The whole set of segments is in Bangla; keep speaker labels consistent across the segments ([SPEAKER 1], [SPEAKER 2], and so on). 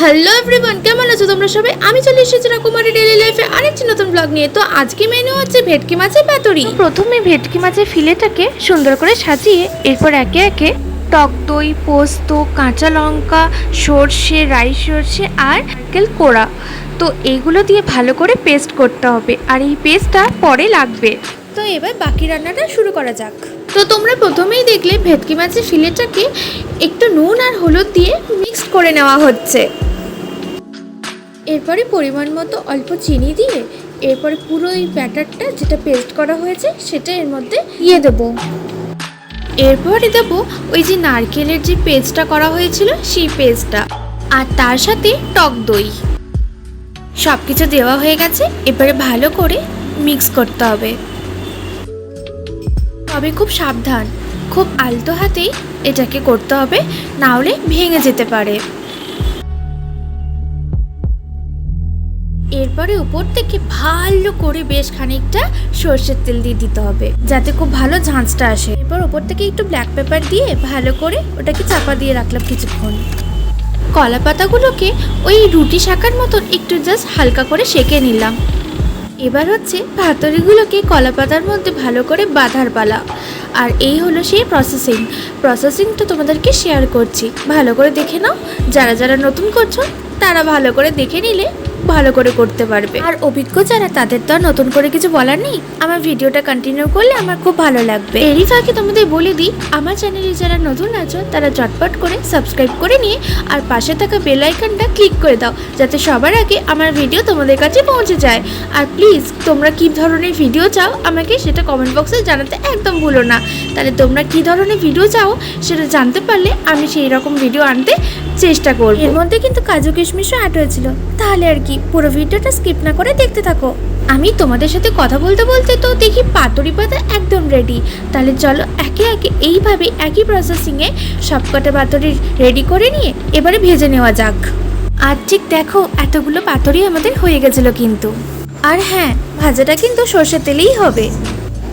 [SPEAKER 1] হ্যালো এভরিওয়ান কেমন আছো তোমরা সবাই? আমি চলে এসেছি রাকুমারি ডেলি লাইফে আরেকটি নতুন ব্লগ নিয়ে। তো আজকে মেনু হচ্ছে ভেটকি মাছের পাতুরি।
[SPEAKER 2] প্রথমে ভেটকি মাছের ফিলেটাকে সুন্দর করে সাজিয়ে এরপর একে একে টক দই পোস্ত কাঁচা লঙ্কা সর্ষে রাই সর্ষে আর নারকেল কোড়া। তো এইগুলো দিয়ে ভালো করে পেস্ট করতে হবে আর এই পেস্টটা পরে লাগবে।
[SPEAKER 1] তো এবার বাকি রান্নাটা শুরু করা যাক। তো তোমরা প্রথমেই দেখলে ভেটকি মাছের ফিলেটাকে একটু নুন আর হলুদ দিয়ে মিক্সড করে নেওয়া হচ্ছে। এরপরে পরিমাণ মতো অল্প চিনি দিয়ে এরপরে পুরো এই ব্যাটারটা যেটা পেস্ট করা হয়েছে সেটা এর মধ্যে দিয়ে দেবো। এরপরে দেবো ওই যে নারকেলের যে পেস্টটা করা হয়েছিল সেই পেস্টটা আর তার সাথে টক দই। সব কিছু দেওয়া হয়ে গেছে, এবারে ভালো করে মিক্স করতে হবে। তবে খুব সাবধান, খুব আলতো হাতেই এটাকে করতে হবে, না হলে ভেঙে যেতে পারে। এরপরে উপর থেকে ভালো করে বেশ খানিকটা সর্ষের তেল দিয়ে দিতে হবে, যাতে খুব ভালো ঝাঁঝটা আসে। এরপর উপর থেকে একটু ব্ল্যাক পেপার দিয়ে ভালো করে ওটাকে চাপা দিয়ে রাখলাম কিছুক্ষণ। কলা পাতাগুলোকে ওই রুটি শাকার মতন একটু জাস্ট হালকা করে সেঁকে নিলাম। এবার হচ্ছে ভাতরিগুলোকে কলা পাতার মধ্যে ভালো করে বাঁধার পালা। আর এই হলো সেই প্রসেসিং প্রসেসিংটা তোমাদেরকে শেয়ার করছি। ভালো করে দেখে নাও। যারা যারা নতুন করছ তারা ভালো করে দেখে নিলে ভালো করে করতে পারবে। আর অভিজ্ঞ যারা তাদের তো আর নতুন করে কিছু বলার নেই। আমার ভিডিওটা কন্টিনিউ করলে আমার খুব ভালো লাগবে। এরই ফাঁকে তোমাদের বলে দিই আমার চ্যানেলে যারা নতুন আছো তারা চটপট করে সাবস্ক্রাইব করে নিয়ে আর পাশে থাকা বেল আইকনটা ক্লিক করে দাও যাতে সবার আগে আমার ভিডিও তোমাদের কাছে পৌঁছে যায়। আর প্লিজ তোমরা কী ধরনের ভিডিও চাও আমাকে সেটা কমেন্ট বক্সে জানাতে একদম ভুলো না। তাহলে তোমরা কী ধরনের ভিডিও চাও সেটা জানতে পারলে আমি সেই রকম ভিডিও আনতে চেষ্টা করব। এর মধ্যে কিন্তু কাজু কিশমিশও অ্যাড হয়েছিল। তাহলে আর কি পুরো ভিডিওটা স্কিপ না করে দেখতে থাকো। আমি তোমাদের সাথে কথা বলতে বলতে তো দেখি পাতুরি পাতা একদম রেডি তাহলে চলো একে একে এইভাবে একই প্রসেসিংয়ে সবকটা পাতুরি রেডি করে নিয়ে এবারে ভেজে নেওয়া যাক। আর ঠিক দেখো এতগুলো পাতুরি আমাদের হয়ে গেছিল কিন্তু। আর হ্যাঁ ভাজাটা কিন্তু সর্ষের তেলেই হবে।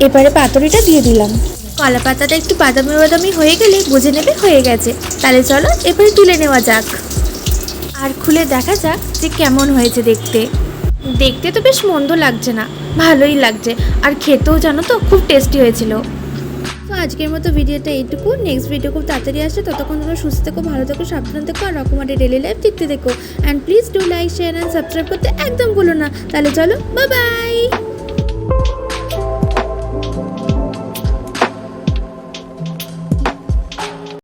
[SPEAKER 1] এবারে পাতুরিটা দিয়ে দিলাম। কলা পাতাটা একটু বাদামি বাদামি হয়ে গেলে বুঝে নেবে হয়ে গেছে। তাহলে চলো এবারে তুলে নেওয়া যাক। আর খুলে দেখা যাক যে কেমন হয়েছে দেখতে। দেখতে তো বেশ মন্দ লাগছে না, ভালোই লাগছে। আর খেতেও জানো তো খুব টেস্টি হয়েছিল। তো আজকের মতো ভিডিওটা এইটুকু। নেক্সট ভিডিও খুব তাড়াতাড়ি আসে ততক্ষণ তোমরা সুস্থ থেকো, ভালো থেকো, সাবধান থেকো আর রকমারি ডেলি লাইফ দেখতে দেখো and please do like share and subscribe করতে একদম ভুলো না। তাহলে চলো বাই বাই